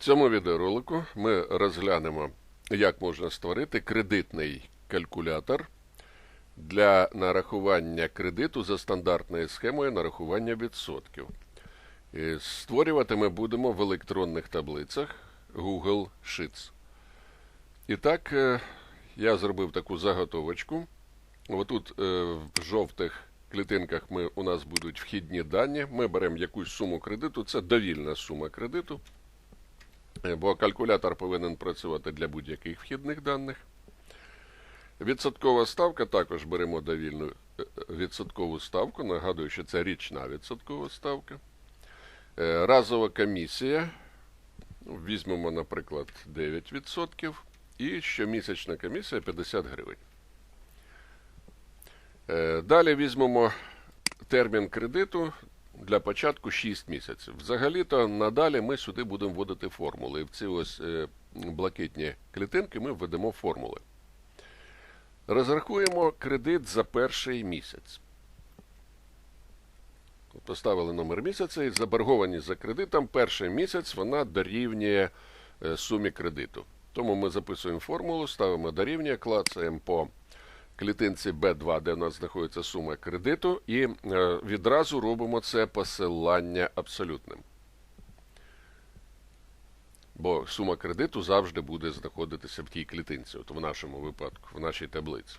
В цьому відеоролику ми розглянемо, як можна створити кредитний калькулятор для нарахування кредиту за стандартною схемою нарахування відсотків. І Створювати ми будемо в електронних таблицях Google Sheets. І так, е, я зробив таку заготовочку. Отут е, в жовтих клітинках ми, у нас будуть вхідні дані. Ми беремо якусь суму кредиту, це довільна сума кредиту. Е, Бо калькулятор повинен працювати для будь-яких вхідних даних. Відсоткова ставка також беремо довільну е, відсоткову ставку. Нагадую, що це річна відсоткова ставка. Е, Разова комісія. Ну, Візьмемо, наприклад, 9%. І щомісячна комісія 50 гривень. Е, Далі візьмемо термін кредиту для початку 6 місяців. Взагалі-то надалі ми сюди будемо вводити формули. І в ці ось е, блакитні клітинки ми введемо формули. Розрахуємо кредит за перший місяць. Поставили номер місяця і заборгованість за кредитом перший місяць вона дорівнює е, сумі кредиту. Тому ми записуємо формулу, ставимо дорівнює, клацаємо по клітинці B2, де у нас знаходиться сума кредиту, і е, відразу робимо це посилання абсолютним. Бо сума кредиту завжди буде знаходитися в тій клітинці, от в нашому випадку, в нашій таблиці.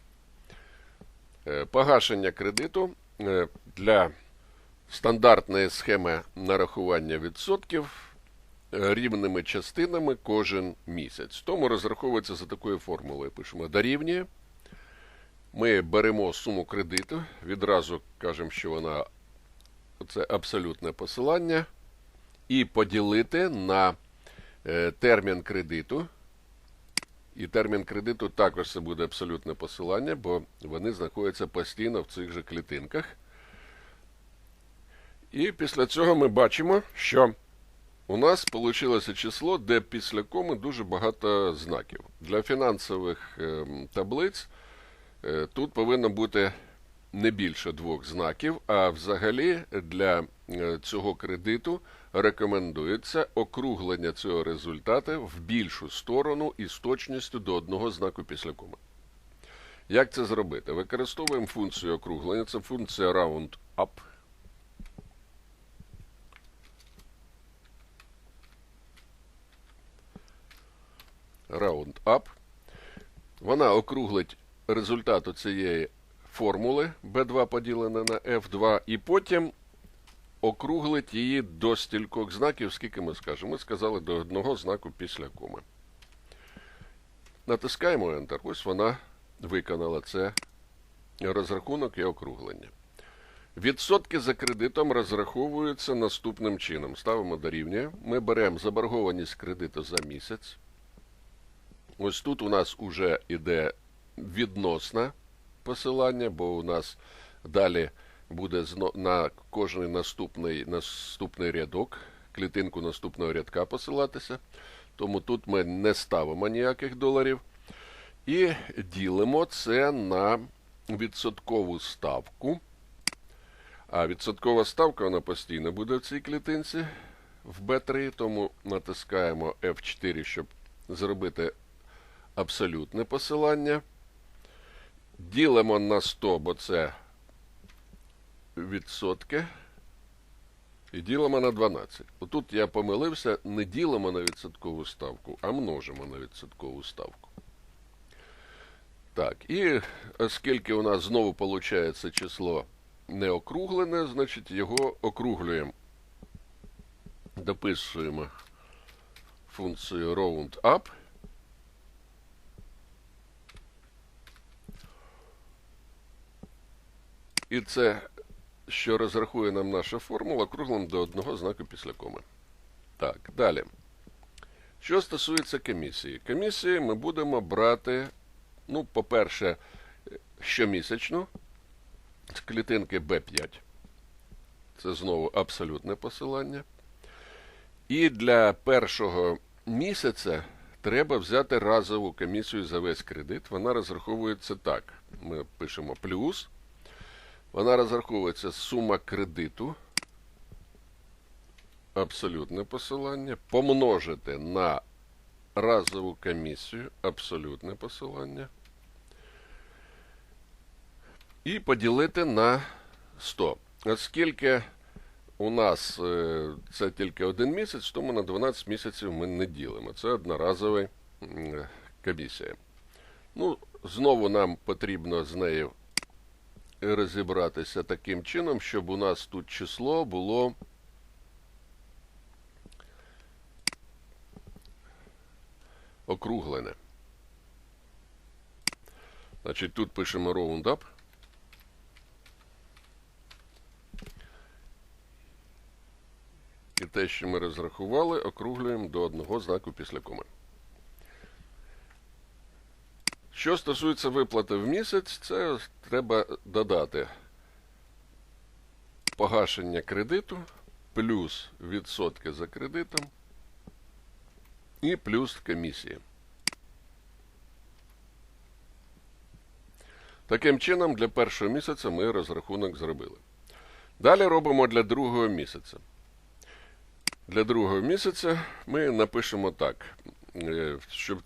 Е, Погашення кредиту е, для стандартної схеми нарахування відсотків рівними частинами кожен місяць. Тому розраховується за такою формулою. Пишемо дорівнює. Ми беремо суму кредиту, відразу кажемо, що вона це абсолютне посилання, і поділити на е, термін кредиту. І термін кредиту також це буде абсолютне посилання, бо вони знаходяться постійно в цих же клітинках. І після цього ми бачимо, що у нас вийшло число, де після коми дуже багато знаків. Для фінансових ем, таблиць тут повинно бути не більше двох знаків, а взагалі для е, цього кредиту рекомендується округлення цього результата в більшу сторону із точністю до одного знаку після коми. Як це зробити? Використовуємо функцію округлення, це функція round-up. round-up. Вона округлить результат цієї формули B2 поділене на F2, і потім округлить її до стількох знаків, скільки ми скажемо. Ми сказали до одного знаку після коми. Натискаємо Enter. Ось вона виконала це розрахунок і округлення. Відсотки за кредитом розраховуються наступним чином. Ставимо дорівнює. Ми беремо заборгованість кредиту за місяць. Ось тут у нас уже йде відносне посилання, бо у нас далі буде на кожен наступний, наступний рядок, клітинку наступного рядка посилатися. Тому тут ми не ставимо ніяких доларів. І ділимо це на відсоткову ставку. А відсоткова ставка вона постійно буде в цій клітинці в B3, тому натискаємо F4, щоб зробити абсолютне посилання. Ділимо на 100, бо це відсотки. І ділимо на 12. Отут я помилився, не ділимо на відсоткову ставку, а множимо на відсоткову ставку. Так, і оскільки у нас знову виходить число не округлене, значить його округлюємо. Дописуємо функцію round-up. І це, що розрахує нам наша формула, круглим до одного знаку після коми. Так, далі. Що стосується комісії. Комісії ми будемо брати, ну, по-перше, щомісячну з клітинки B5. Це знову абсолютне посилання. І для першого місяця треба взяти разову комісію за весь кредит. Вона розраховується так. Ми пишемо плюс. Вона розраховується сума кредиту абсолютне посилання, помножити на разову комісію, абсолютне посилання, і поділити на 100. Оскільки у нас е, це тільки один місяць, тому на 12 місяців ми не ділимо. Це одноразова комісія. Ну, знову нам потрібно з нею розібратися таким чином, щоб у нас тут число було округлене. Значить, тут пишемо round up. І те, що ми розрахували, округлюємо до одного знаку після коми. Що стосується виплати в місяць, це треба додати погашення кредиту, плюс відсотки за кредитом і плюс комісії. Таким чином, для першого місяця ми розрахунок зробили. Далі робимо для другого місяця. Для другого місяця ми напишемо так, е, що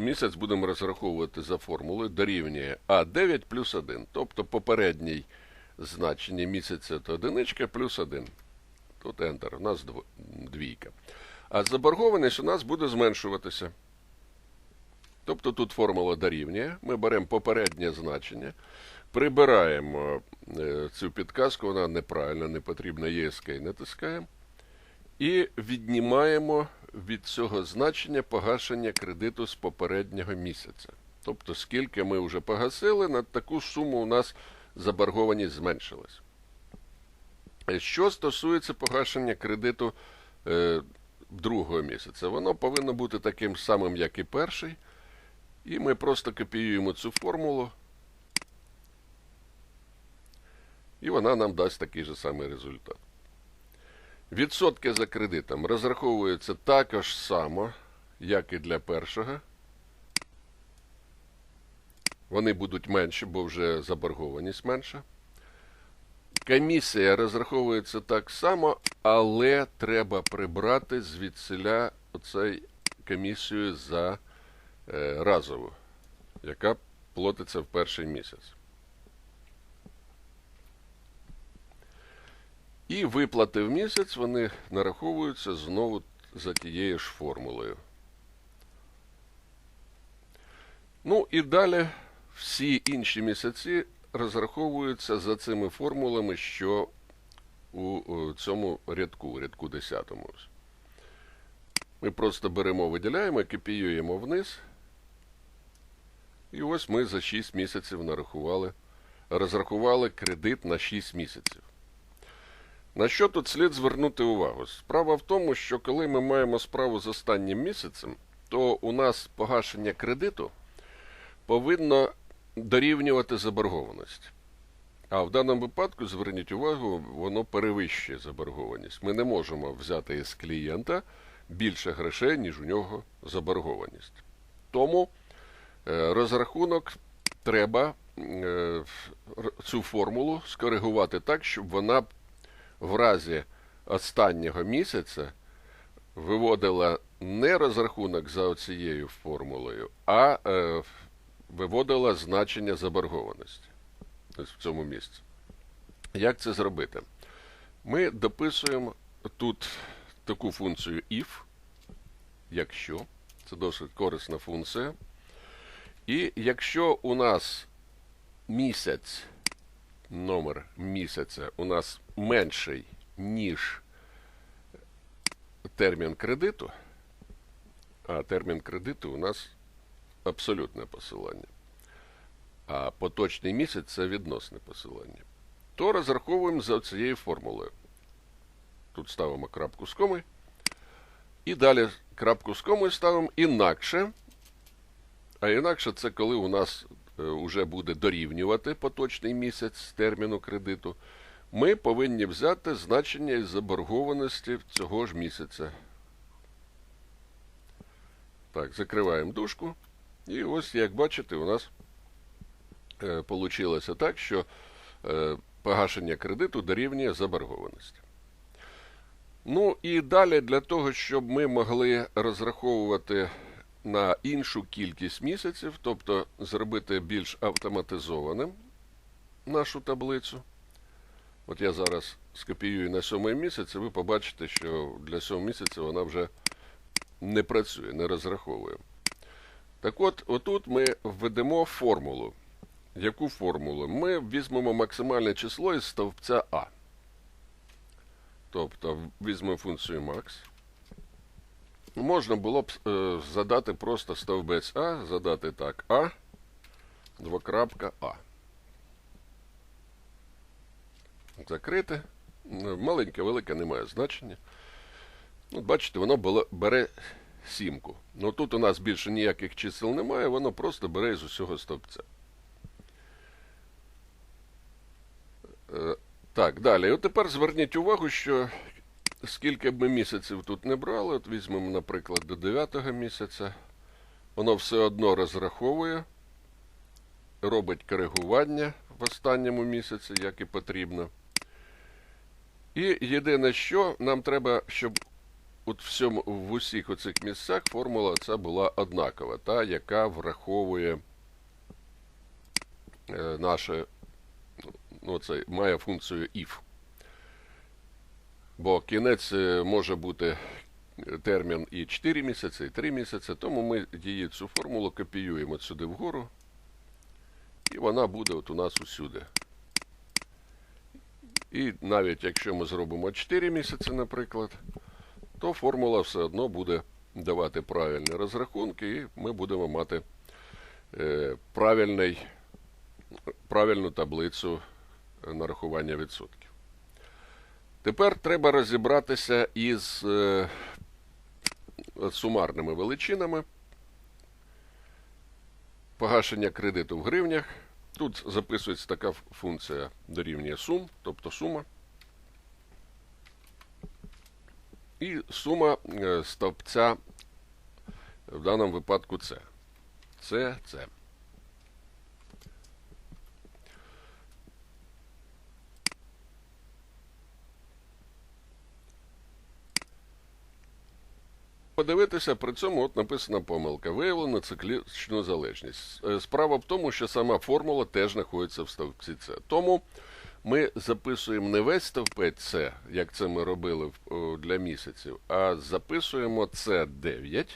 місяць будемо розраховувати за формулою дорівнює А9 плюс 1. Тобто попередній значення місяця це одиничка плюс 1. Тут Enter, у нас двійка. А заборгованість у нас буде зменшуватися. Тобто тут формула дорівнює. Ми беремо попереднє значення, прибираємо е, цю підказку, вона неправильна, не потрібна, ESK натискаємо. І віднімаємо від цього значення погашення кредиту з попереднього місяця. Тобто, скільки ми вже погасили, на таку суму у нас заборгованість зменшилась. Е, Що стосується погашення кредиту е, другого місяця, воно повинно бути таким самим, як і перший. І ми просто копіюємо цю формулу. І вона нам дасть такий же самий результат. Відсотки за кредитом розраховуються також само, як і для першого. Вони будуть менші, бо вже заборгованість менша. Комісія розраховується так само, але треба прибрати звідсиля оцей комісію за е, разову, яка платиться в перший місяць. І виплати в місяць вони нараховуються знову за тією ж формулою. Ну і далі всі інші місяці розраховуються за цими формулами, що у, цьому рядку, рядку 10. Ми просто беремо, виділяємо, копіюємо вниз. І ось ми за 6 місяців нарахували, розрахували кредит на 6 місяців. На що тут слід звернути увагу? Справа в тому, що коли ми маємо справу з останнім місяцем, то у нас погашення кредиту повинно дорівнювати заборгованість. А в даному випадку, зверніть увагу, воно перевищує заборгованість. Ми не можемо взяти із клієнта більше грошей, ніж у нього заборгованість. Тому е, розрахунок треба е, цю формулу скоригувати так, щоб вона в разі останнього місяця виводила не розрахунок за цією формулою, а е, виводила значення заборгованості ось в цьому місці. Як це зробити? Ми дописуємо тут таку функцію if, якщо, це досить корисна функція. І якщо у нас місяць, номер місяця у нас менший, ніж термін кредиту, а термін кредиту у нас абсолютне посилання, а поточний місяць це відносне посилання, то розраховуємо за цією формулою. Тут ставимо крапку з коми. І далі крапку з комою ставимо інакше. А інакше це коли у нас вже буде дорівнювати поточний місяць терміну кредиту. Ми повинні взяти значення із заборгованості цього ж місяця. Так, закриваємо дужку. І ось, як бачите, у нас е, вийшло так, що е, погашення кредиту дорівнює заборгованості. Ну і далі для того, щоб ми могли розраховувати на іншу кількість місяців, тобто зробити більш автоматизованим нашу таблицю. От я зараз скопіюю на сьомий місяць, і ви побачите, що для сьомого місяця вона вже не працює, не розраховує. Так от, отут ми введемо формулу. Яку формулу? Ми візьмемо максимальне число із стовпця А. Тобто візьмемо функцію max. Можна було б е, задати просто стовбець А, задати так А, двокрапка А. Закрити. Ну, Маленьке, велике немає значення. Ну, бачите, воно було, бере сімку. Ну тут у нас більше ніяких чисел немає, воно просто бере з усього стовпця. Е, Так, далі. От тепер зверніть увагу, що скільки б ми місяців тут не брали, от візьмемо, наприклад, до 9 місяця, воно все одно розраховує, робить коригування в останньому місяці, як і потрібно. І єдине, що нам треба, щоб от всьому, в усіх оцих місцях формула ця була однакова, та, яка враховує е, наше ну, це має функцію if. Бо кінець е, може бути термін і 4 місяці, і 3 місяці, тому ми її цю формулу копіюємо сюди вгору, і вона буде от у нас усюди. І навіть якщо ми зробимо 4 місяці, наприклад, то формула все одно буде давати правильні розрахунки, і ми будемо мати е, правильний, правильну таблицю нарахування відсотків. Тепер треба розібратися із е, сумарними величинами. Погашення кредиту в гривнях. Тут записується така функція дорівнює сум, тобто сума. І сума е, стовпця в даному випадку це. Це, це. Подивитися, при цьому от написана помилка. Виявлено циклічну залежність. Е, Справа в тому, що сама формула теж знаходиться в стовпці С. Тому ми записуємо не весь стовпець С, як це ми робили для місяців, а записуємо С9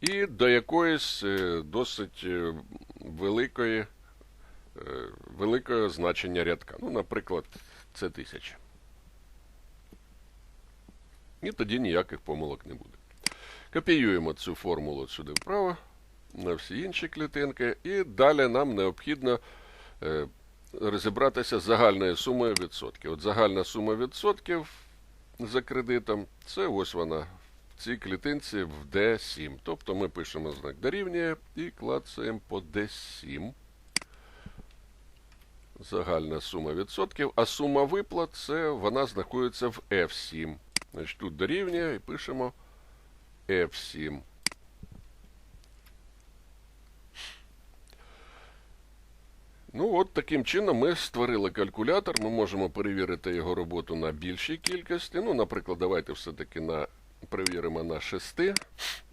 і до якоїсь е, досить е, великої, великого значення рядка. Ну, наприклад, це 1000. І тоді ніяких помилок не буде. Копіюємо цю формулу сюди вправо, на всі інші клітинки, і далі нам необхідно е, розібратися з загальною сумою відсотків. От загальна сума відсотків за кредитом це ось вона в цій клітинці в D7. Тобто ми пишемо знак дорівнює і клацаємо по D7. Загальна сума відсотків, а сума виплат це вона знаходиться в F7. Значить, тут дорівнює і пишемо F7. Ну, от таким чином ми створили калькулятор. Ми можемо перевірити його роботу на більшій кількості. Ну, наприклад, давайте все-таки на, перевіримо на 6.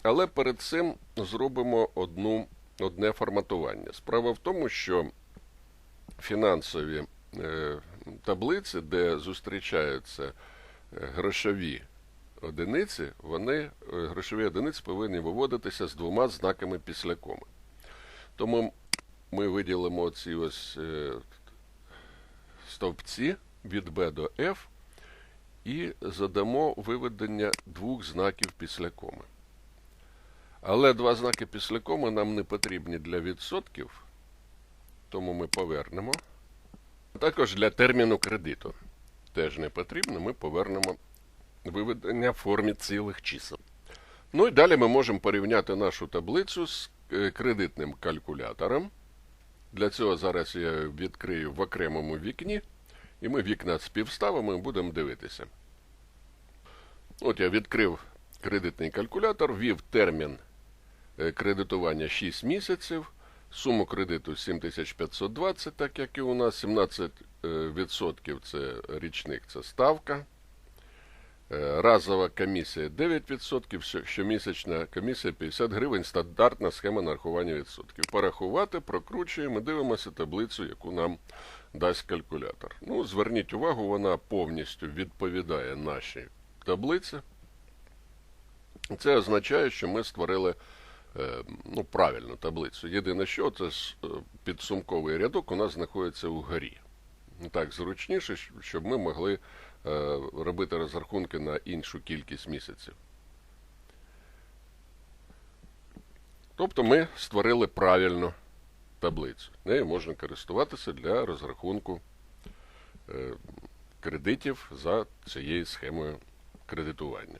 Але перед цим зробимо одну, одне форматування. Справа в тому, що фінансові е, таблиці, де зустрічаються грошові одиниці, вони, е, грошові одиниці повинні виводитися з двома знаками після коми. Тому ми виділимо ці ось е, стовпці від B до F і задамо виведення двох знаків після коми. Але два знаки після коми нам не потрібні для відсотків, тому ми повернемо. Також для терміну кредиту теж не потрібно, ми повернемо виведення в формі цілих чисел. Ну і далі ми можемо порівняти нашу таблицю з е, кредитним калькулятором. Для цього зараз я відкрию в окремому вікні, і ми вікна співставимо і будемо дивитися. От я відкрив кредитний калькулятор, ввів термін е, кредитування 6 місяців, суму кредиту 7520, так як і у нас 17% це річник, це ставка Е, Разова комісія 9%, щомісячна комісія 50 гривень, стандартна схема нарахування відсотків. Порахувати, прокручуємо, дивимося таблицю, яку нам дасть калькулятор. Ну, зверніть увагу, вона повністю відповідає нашій таблиці. Це означає, що ми створили ну, правильну таблицю. Єдине, що це е, підсумковий рядок у нас знаходиться угорі. Так, зручніше, щоб ми могли е, робити розрахунки на іншу кількість місяців. Тобто ми створили правильну таблицю. Нею можна користуватися для розрахунку е, кредитів за цією схемою кредитування.